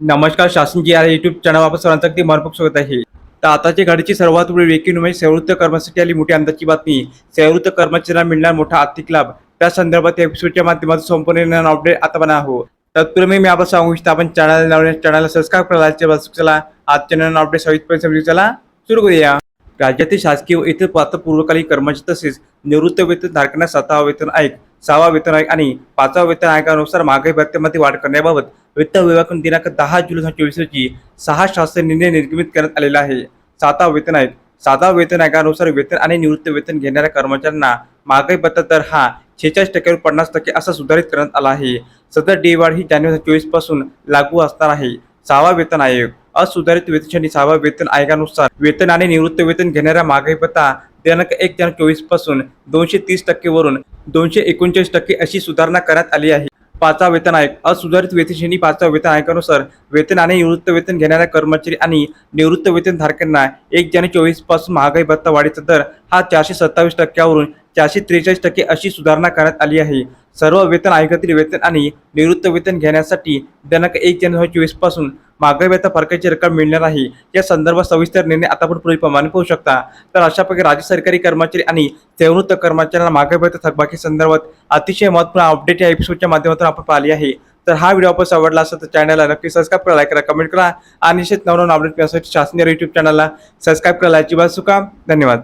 नमस्कार शासन जी आहे युट्यूब चॅनलवर सर्वांचं अगदी मनपूर्वक स्वागत आहे. तर आताच्या घडीची सर्वात पुढे ब्रेकिंग म्हणजे सेवृत्त कर्मचारी आली मोठी अंदाजची बातमी. सेवृत्त कर्मचाऱ्यांना मिळणार मोठा आर्थिक लाभ. त्या संदर्भात एपिसोडच्या माध्यमातून संपूर्ण अपडेट आता बना हो तत्पूर्वी मी आपण सांगू इच्छितो आपण चॅनल नवीन चॅनलला सबस्क्राईब करायला चला आजच्या नवीन अपडेट सविस्तर समजू चला सुरू करूया. राज्यातील शासकीय व इतर पात्रपूर्वकालीन पूर्वकालीन कर्मचारी तसेच निवृत्त वेतन धारकांना सातवा वेतन आयोग सहावा वेतन आयोग आणि पाचवा वेतन आयोगानुसार महागाई भत्त्यामध्ये वाढ करण्याबाबत वित्त विभागाकडून दिनांक दहा जुलै दोन हजार चोवीस रोजी सहा शासन निर्णय निर्गमित करण्यात आलेला आहे. सातवा वेतन आहेत. साधा वेतन आयोगानुसार वेतन आणि निवृत्त वेतन घेणाऱ्या कर्मचाऱ्यांना महागाई भत्ता दर हा शेहेचाळीस टक्क्यावर पन्नास टक्के असा सुधारित करण्यात आला आहे. सदर डे वाढ ही जानेवारी चोवीसपासून लागू असणार आहे. सहावा वेतन आयोग. असुधारित वेतन श्रेणी सहावा वेतन आयोगानुसार वेतन आणि निवृत्त वेतन घेणाऱ्या महागाई भत्ता दिनांक एक जानेवारी चोवीसपासून दोनशे तीस टक्केवरून दोनशे एकोणचाळीस टक्के अशी सुधारणा करण्यात आली आहे. पाचवा वेतन आयोग असुधारित वेतन श्रेणी पाचवा वेतन आयोगानुसार वेतन आणि निवृत्त वेतन घेणाऱ्या कर्मचारी आणि निवृत्त वेतन धारकांना एक जानेवारी चोवीसपासून महागाई भत्ता वाढीचा दर हा चारशे सत्तावीस टक्क्यावरून चारशे त्रेचाळीस टक्के अशी सुधारणा करण्यात आली आहे. सर्व वेतन आयोगातील वेतन आणि निवृत्त वेतन घेण्यासाठी दिनांक एक जानेवारी चोवीसपासून महागाई फरकाची रक्कम मिळणार नाही. या संदर्भात सविस्तर निर्णय आता आपण पुढीलप्रमाणे पाहू शकता. तर अशा प्रकारे राज्य सरकारी कर्मचारी आणि सेवृत्त कर्मचाऱ्यांना महागाई थकबाकी संदर्भात अतिशय महत्त्वपूर्ण अपडेट या एपिसोडच्या माध्यमातून आपण पाहिली आहे. तर हा व्हिडिओ आपण आवडला असेल तर चॅनलला नक्की सबस्क्राईब करा लाईक करा कमेंट करा आणि निश्चित नवनवीन अपडेट मिळण्यासाठी शासनीय युट्यूब चॅनलला सबस्क्राईब करायला अजिबात चुका धन्यवाद.